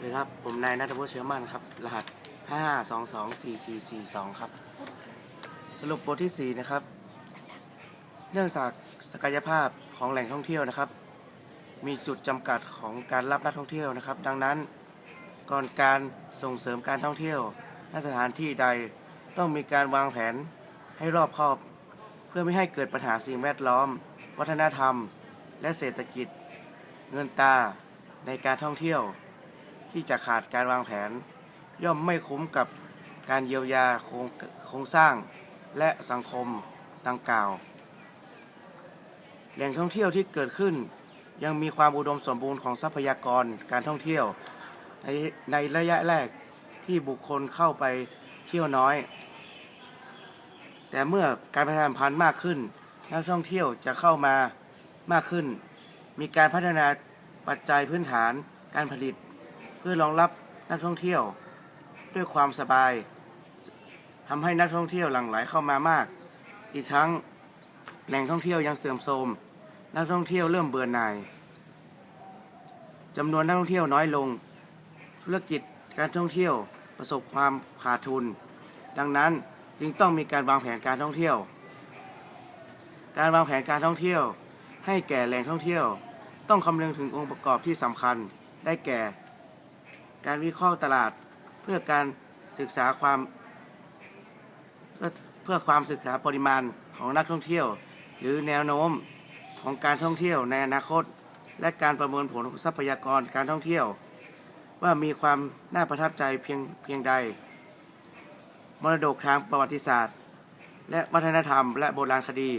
เลยครับ ผมนายนัทวุฒิเชื้อมันครับ รหัส5224442 ครับ สรุปบทที่ 4 นะครับเนื่องจากศักยภาพของแหล่งท่องเที่ยวนะครับ มีจุดจำกัดของการรับนักท่องเที่ยวนะครับ ดังนั้น ก่อนการส่งเสริมการท่องเที่ยวณสถานที่ใดต้องมีการวางแผนให้รอบคอบ เพื่อไม่ให้เกิดปัญหาสิ่งแวดล้อม วัฒนธรรม และเศรษฐกิจ เงินตาในการท่องเที่ยว ที่จะขาดการวางแผน ย่อมไม่คุ้มกับการเยียวยาโครงโครงสร้างและสังคมดังกล่าว แหล่งท่องเที่ยวที่เกิดขึ้น ยังมีความอุดมสมบูรณ์ของทรัพยากรการท่องเที่ยว ในในระยะแรกที่บุคคลเข้าไปเที่ยวน้อย แต่เมื่อการประชาสัมพันธ์มากขึ้น นักท่องเที่ยวจะเข้ามามากขึ้น มีการพัฒนาปัจจัยพื้นฐานการผลิต เพื่อรองรับนักท่องเที่ยว ด้วยความสบายทำให้นักท่องเที่ยวหลั่งไหลเข้ามามาก อีกทั้งแหล่งท่องเที่ยวยังเสื่อมโทรมนักท่องเที่ยวเริ่มเบื่อหน่ายจำนวนนักท่องเที่ยวน้อยลง ธุรกิจการท่องเที่ยวประสบความขาดทุน ดังนั้นจึงต้องมีการวางแผนการท่องเที่ยว การวางแผนการท่องเที่ยว ให้แก่แหล่งท่องเที่ยว ต้องคำนึงถึงองค์ประกอบที่สำคัญ ได้แก่ การวิเคราะห์ตลาดเพื่อการศึกษาความเพื่อเพื่อความศึกษาปริมาณของนักท่องเที่ยว หรือแนวโน้มของการท่องเที่ยวในอนาคต และการประเมินผลของทรัพยากรการท่องเที่ยว ว่ามีความน่าประทับใจเพียงเพียงใด มรดกทางประวัติศาสตร์ และวัฒนธรรม และโบราณคดี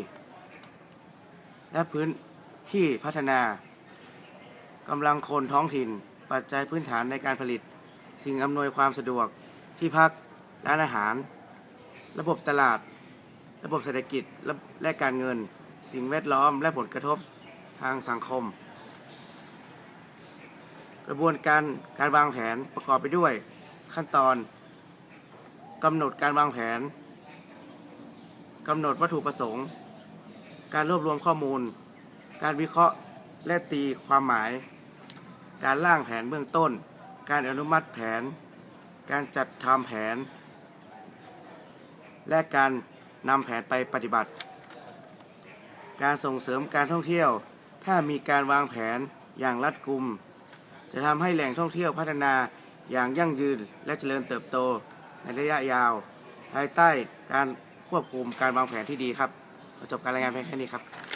และพื้นที่พัฒนากำลังคนท้องถิ่น ปัจจัยพื้นฐานในการผลิต สิ่งอำนวยความสะดวก ที่พัก ร้านอาหาร ระบบตลาด ระบบเศรษฐกิจ และการเงิน สิ่งแวดล้อม และผลกระทบทางสังคม กระบวนการการวางแผนประกอบไปด้วยขั้นตอนกำหนดการวางแผนกำหนดวัตถุประสงค์ การรวบรวมข้อมูล การวิเคราะห์และตีความหมาย การร่างแผนเบื้องต้น การอนุมัติแผน การจัดทำแผน และการนำแผนไปปฏิบัติ การส่งเสริมการท่องเที่ยว ถ้ามีการวางแผนอย่างรัดกุม จะทำให้แหล่งท่องเที่ยวพัฒนาอย่างยั่งยืนและเจริญเติบโตในระยะยาว ภายใต้การควบคุมการวางแผนที่ดีครับ จบการรายงานเพียงแค่นี้ครับ